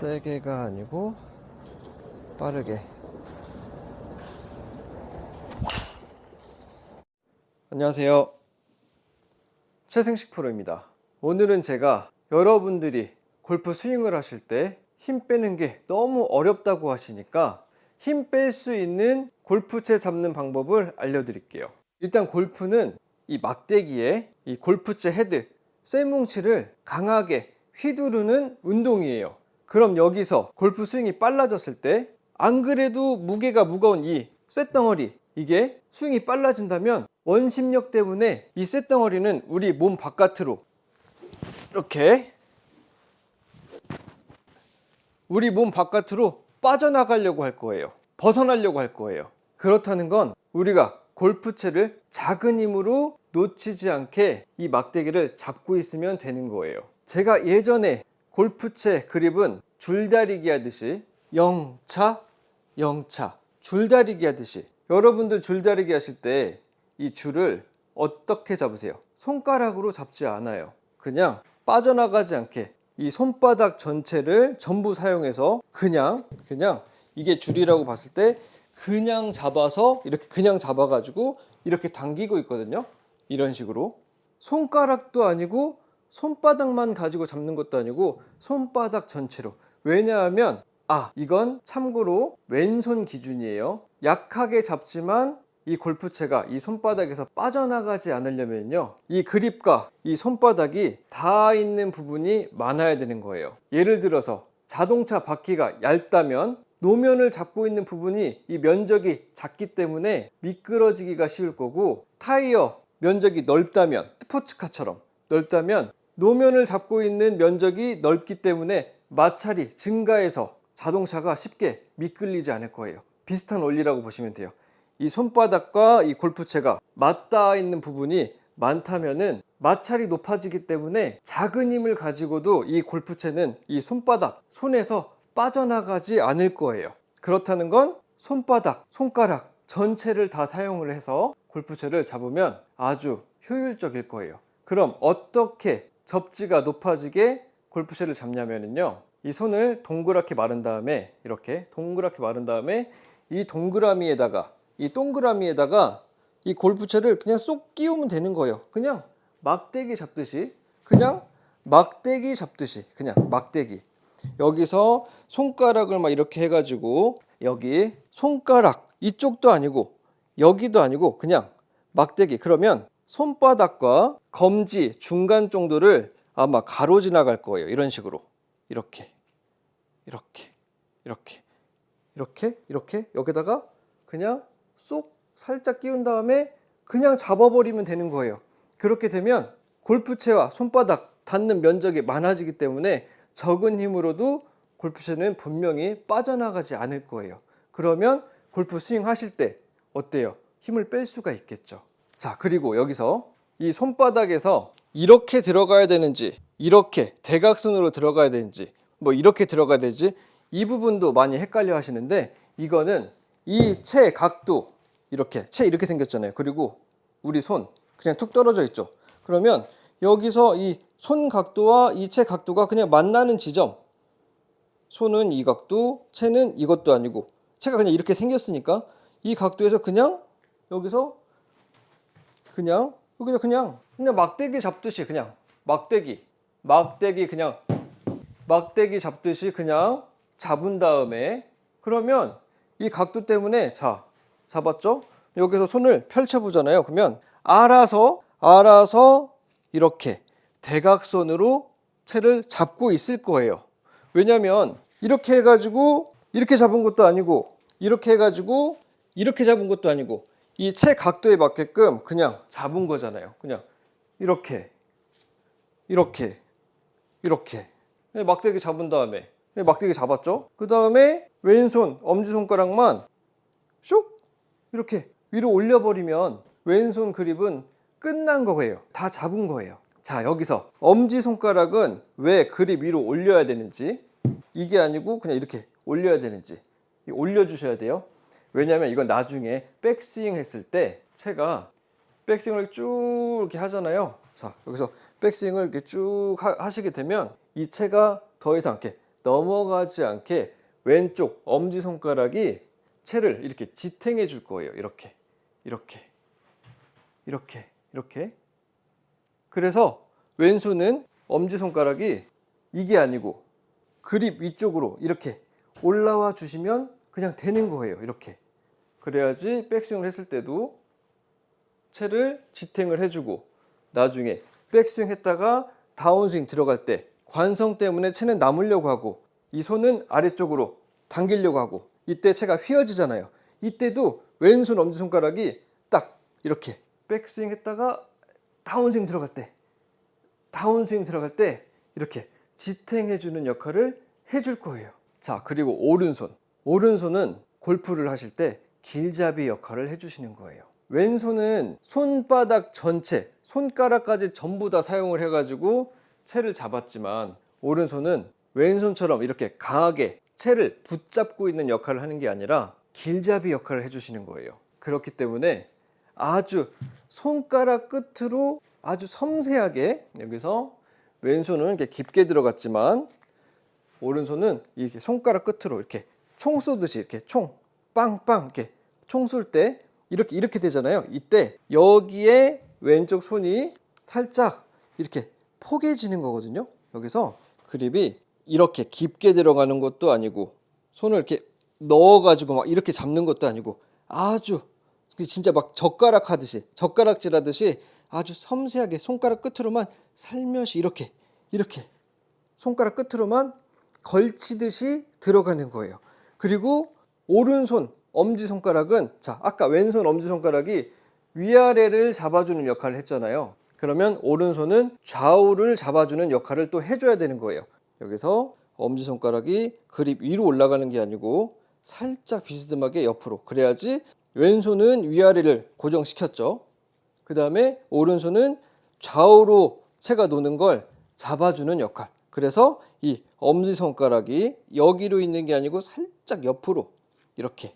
세게가 아니고 빠르게. 안녕하세요. 최승식 프로입니다. 오늘은 제가 여러분들이 골프 스윙을 하실 때 힘 빼는 게 너무 어렵다고 하시니까 힘 뺄 수 있는 골프채 잡는 방법을 알려드릴게요. 일단 골프는 이 막대기에 이 골프채 헤드, 쇠뭉치를 강하게 휘두르는 운동이에요. 그럼 여기서 골프 스윙이 빨라졌을 때 안 그래도 무게가 무거운 이 쇳덩어리 이게 스윙이 빨라진다면 원심력 때문에 이 쇳덩어리는 우리 몸 바깥으로 이렇게 우리 몸 바깥으로 빠져나가려고 할 거예요. 벗어나려고 할 거예요. 그렇다는 건 우리가 골프채를 작은 힘으로 놓치지 않게 이 막대기를 잡고 있으면 되는 거예요. 제가 예전에 골프채 그립은 줄다리기 하듯이 영차, 영차, 줄다리기 하듯이 여러분들 줄다리기 하실 때 이 줄을 어떻게 잡으세요? 손가락으로 잡지 않아요. 그냥 빠져나가지 않게 이 손바닥 전체를 전부 사용해서 그냥 그냥 이게 줄이라고 봤을 때 그냥 잡아서 이렇게 그냥 잡아가지고 이렇게 당기고 있거든요. 이런 식으로 손가락도 아니고 손바닥만 가지고 잡는 것도 아니고 손바닥 전체로 왜냐하면 아 이건 참고로 왼손 기준이에요. 약하게 잡지만 이 골프채가 이 손바닥에서 빠져나가지 않으려면요. 이 그립과 이 손바닥이 닿아 있는 부분이 많아야 되는 거예요. 예를 들어서 자동차 바퀴가 얇다면 노면을 잡고 있는 부분이 이 면적이 작기 때문에 미끄러지기가 쉬울 거고 타이어 면적이 넓다면 스포츠카처럼 넓다면 노면을 잡고 있는 면적이 넓기 때문에 마찰이 증가해서 자동차가 쉽게 미끌리지 않을 거예요. 비슷한 원리라고 보시면 돼요. 이 손바닥과 이 골프채가 맞닿아 있는 부분이 많다면은 마찰이 높아지기 때문에 작은 힘을 가지고도 이 골프채는 이 손바닥, 손에서 빠져나가지 않을 거예요. 그렇다는 건 손바닥, 손가락 전체를 다 사용을 해서 골프채를 잡으면 아주 효율적일 거예요. 그럼 어떻게 접지가 높아지게 골프채를 잡냐면요. 이 손을 동그랗게 마른 다음에 이렇게 동그랗게 마른 다음에 이 동그라미에다가 이 동그라미에다가 이 골프채를 그냥 쏙 끼우면 되는 거예요. 그냥 막대기 잡듯이 그냥 막대기 잡듯이 그냥 막대기 여기서 손가락을 막 이렇게 해가지고 여기 손가락 이쪽도 아니고 여기도 아니고 그냥 막대기 그러면 손바닥과 검지 중간 정도를 아마 가로 지나갈 거예요. 이런 식으로 이렇게 이렇게 이렇게 이렇게 이렇게 여기다가 그냥 쏙 살짝 끼운 다음에 그냥 잡아버리면 되는 거예요. 그렇게 되면 골프채와 손바닥 닿는 면적이 많아지기 때문에 적은 힘으로도 골프채는 분명히 빠져나가지 않을 거예요. 그러면 골프 스윙 하실 때 어때요? 힘을 뺄 수가 있겠죠. 자, 그리고 여기서 이 손바닥에서 이렇게 들어가야 되는지, 이렇게 대각선으로 들어가야 되는지, 뭐 이렇게 들어가야 되지, 이 부분도 많이 헷갈려 하시는데, 이거는 이 채 각도, 이렇게, 채 이렇게 생겼잖아요. 그리고 우리 손, 그냥 툭 떨어져 있죠. 그러면 여기서 이 손 각도와 이 채 각도가 그냥 만나는 지점, 손은 이 각도, 채는 이것도 아니고, 채가 그냥 이렇게 생겼으니까, 이 각도에서 그냥 여기서 그냥 여기서 그냥 그냥 막대기 잡듯이 그냥 막대기 막대기 그냥 막대기 잡듯이 그냥 잡은 다음에 그러면 이 각도 때문에 자 잡았죠? 여기서 손을 펼쳐 보잖아요. 그러면 알아서 알아서 이렇게 대각선으로 채를 잡고 있을 거예요. 왜냐면 이렇게 해가지고 이렇게 잡은 것도 아니고 이렇게 해가지고 이렇게 잡은 것도 아니고 이 채 각도에 맞게끔 그냥 잡은 거잖아요. 그냥 이렇게 이렇게 이렇게 네, 막대기 잡은 다음에 네, 막대기 잡았죠. 그 다음에 왼손 엄지 손가락만 슉 이렇게 위로 올려버리면 왼손 그립은 끝난 거예요. 다 잡은 거예요. 자 여기서 엄지 손가락은 왜 그립 위로 올려야 되는지 이게 아니고 그냥 이렇게 올려야 되는지 올려주셔야 돼요. 왜냐하면 이건 나중에 백스윙 했을 때 채가 백스윙을 쭉 이렇게 하잖아요. 자 여기서 백스윙을 이렇게 쭉 하, 시게 되면 이 채가 더 이상 이렇게 넘어가지 않게 왼쪽 엄지손가락이 채를 이렇게 지탱해 줄 거예요. 이렇게, 이렇게, 이렇게, 이렇게. 그래서 왼손은 엄지손가락이 이게 아니고 그립 위쪽으로 이렇게 올라와 주시면 그냥 되는 거예요. 이렇게. 그래야지 백스윙을 했을 때도 채를 지탱을 해주고 나중에 백스윙 했다가 다운스윙 들어갈 때 관성 때문에 채는 남으려고 하고 이 손은 아래쪽으로 당기려고 하고 이때 채가 휘어지잖아요. 이때도 왼손 엄지손가락이 딱 이렇게 백스윙 했다가 다운스윙 들어갈 때 다운스윙 들어갈 때 이렇게 지탱해주는 역할을 해줄 거예요. 자, 그리고 오른손. 오른손은 골프를 하실 때 길잡이 역할을 해주시는 거예요. 왼손은 손바닥 전체, 손가락까지 전부 다 사용을 해가지고 채를 잡았지만 오른손은 왼손처럼 이렇게 강하게 채를 붙잡고 있는 역할을 하는 게 아니라 길잡이 역할을 해주시는 거예요. 그렇기 때문에 아주 손가락 끝으로 아주 섬세하게 여기서 왼손은 이렇게 깊게 들어갔지만 오른손은 이렇게 손가락 끝으로 이렇게 총 쏘듯이 이렇게 총 빵빵 이렇게 총 쏠 때 이렇게 이렇게 되잖아요. 이때 여기에 왼쪽 손이 살짝 이렇게 포개지는 거거든요. 여기서 그립이 이렇게 깊게 들어가는 것도 아니고 손을 이렇게 넣어가지고 막 이렇게 잡는 것도 아니고 아주 진짜 막 젓가락 하듯이 젓가락질 하듯이 아주 섬세하게 손가락 끝으로만 살며시 이렇게 이렇게 손가락 끝으로만 걸치듯이 들어가는 거예요. 그리고 오른손 엄지 손가락은 자 아까 왼손 엄지 손가락이 위아래를 잡아주는 역할을 했잖아요. 그러면 오른손은 좌우를 잡아주는 역할을 또 해줘야 되는 거예요. 여기서 엄지 손가락이 그립 위로 올라가는 게 아니고 살짝 비스듬하게 옆으로 그래야지 왼손은 위아래를 고정시켰죠. 그 다음에 오른손은 좌우로 채가 노는 걸 잡아주는 역할. 그래서 이 엄지손가락이 여기로 있는 게 아니고 살짝 옆으로 이렇게.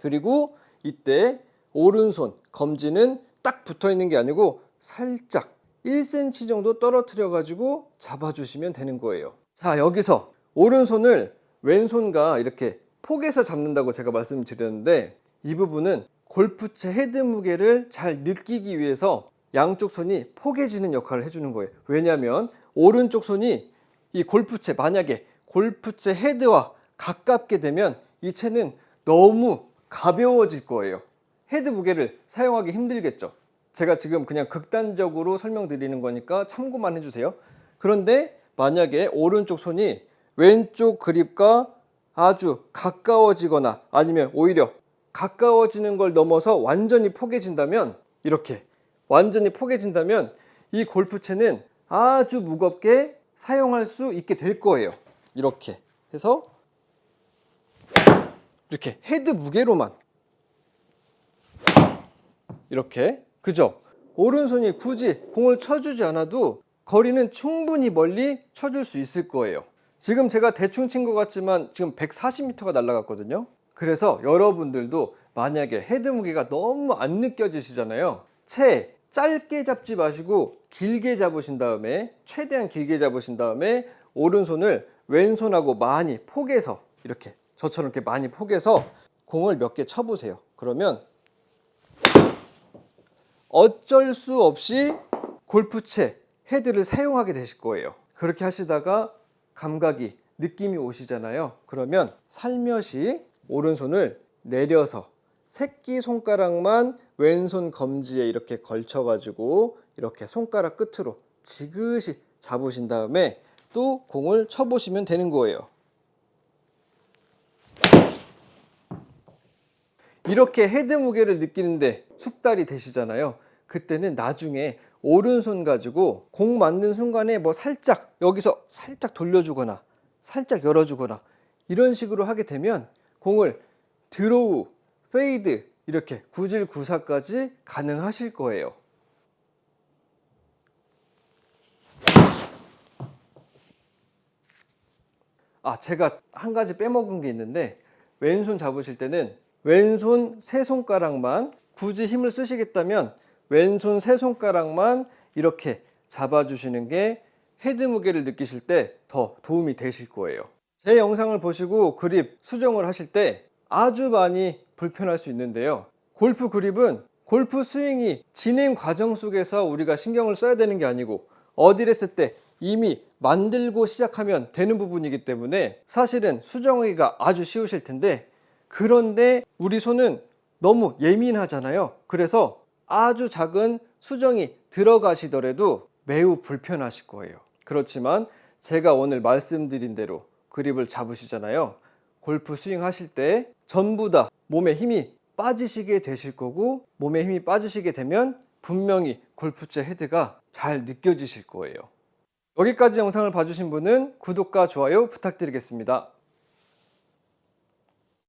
그리고 이때 오른손 검지는 딱 붙어 있는 게 아니고 살짝 1cm 정도 떨어뜨려 가지고 잡아주시면 되는 거예요. 자, 여기서 오른손을 왼손과 이렇게 폭에서 잡는다고 제가 말씀드렸는데 이 부분은 골프채 헤드 무게를 잘 느끼기 위해서 양쪽 손이 포개지는 역할을 해주는 거예요. 왜냐하면 오른쪽 손이 이 골프채 만약에 골프채 헤드와 가깝게 되면 이 채는 너무 가벼워질 거예요. 헤드 무게를 사용하기 힘들겠죠. 제가 지금 그냥 극단적으로 설명드리는 거니까 참고만 해주세요. 그런데 만약에 오른쪽 손이 왼쪽 그립과 아주 가까워지거나 아니면 오히려 가까워지는 걸 넘어서 완전히 포개진다면 이렇게 완전히 포개진다면 이 골프채는 아주 무겁게 사용할 수 있게 될 거예요. 이렇게 해서 이렇게 헤드 무게로만 이렇게 그죠? 오른손이 굳이 공을 쳐주지 않아도 거리는 충분히 멀리 쳐줄 수 있을 거예요. 지금 제가 대충 친 것 같지만 지금 140m가 날아갔거든요. 그래서 여러분들도 만약에 헤드 무게가 너무 안 느껴지시잖아요. 채 짧게 잡지 마시고 길게 잡으신 다음에 최대한 길게 잡으신 다음에 오른손을 왼손하고 많이 포개서 이렇게 저처럼 이렇게 많이 포개서 공을 몇 개 쳐보세요. 그러면 어쩔 수 없이 골프채 헤드를 사용하게 되실 거예요. 그렇게 하시다가 감각이 느낌이 오시잖아요. 그러면 살며시 오른손을 내려서 새끼 손가락만 왼손 검지에 이렇게 걸쳐 가지고 이렇게 손가락 끝으로 지그시 잡으신 다음에 또 공을 쳐 보시면 되는 거예요. 이렇게 헤드 무게를 느끼는데 숙달이 되시잖아요. 그때는 나중에 오른손 가지고 공 맞는 순간에 뭐 살짝 여기서 살짝 돌려주거나 살짝 열어주거나 이런 식으로 하게 되면 공을 드로우, 페이드 이렇게 구질 구사까지 가능하실 거예요. 아, 제가 한 가지 빼먹은 게 있는데 왼손 잡으실 때는 왼손 세 손가락만 굳이 힘을 쓰시겠다면 왼손 세 손가락만 이렇게 잡아주시는 게 헤드 무게를 느끼실 때 더 도움이 되실 거예요. 제 영상을 보시고 그립 수정을 하실 때 아주 많이 불편할 수 있는데요. 골프 그립은 골프 스윙이 진행 과정 속에서 우리가 신경을 써야 되는 게 아니고 어디를 했을 때 이미 만들고 시작하면 되는 부분이기 때문에 사실은 수정하기가 아주 쉬우실 텐데 그런데 우리 손은 너무 예민하잖아요. 그래서 아주 작은 수정이 들어가시더라도 매우 불편하실 거예요. 그렇지만 제가 오늘 말씀드린 대로 그립을 잡으시잖아요. 골프 스윙 하실 때 전부 다 몸에 힘이 빠지시게 되실 거고 몸에 힘이 빠지시게 되면 분명히 골프채 헤드가 잘 느껴지실 거예요. 여기까지 영상을 봐주신 분은 구독과 좋아요 부탁드리겠습니다.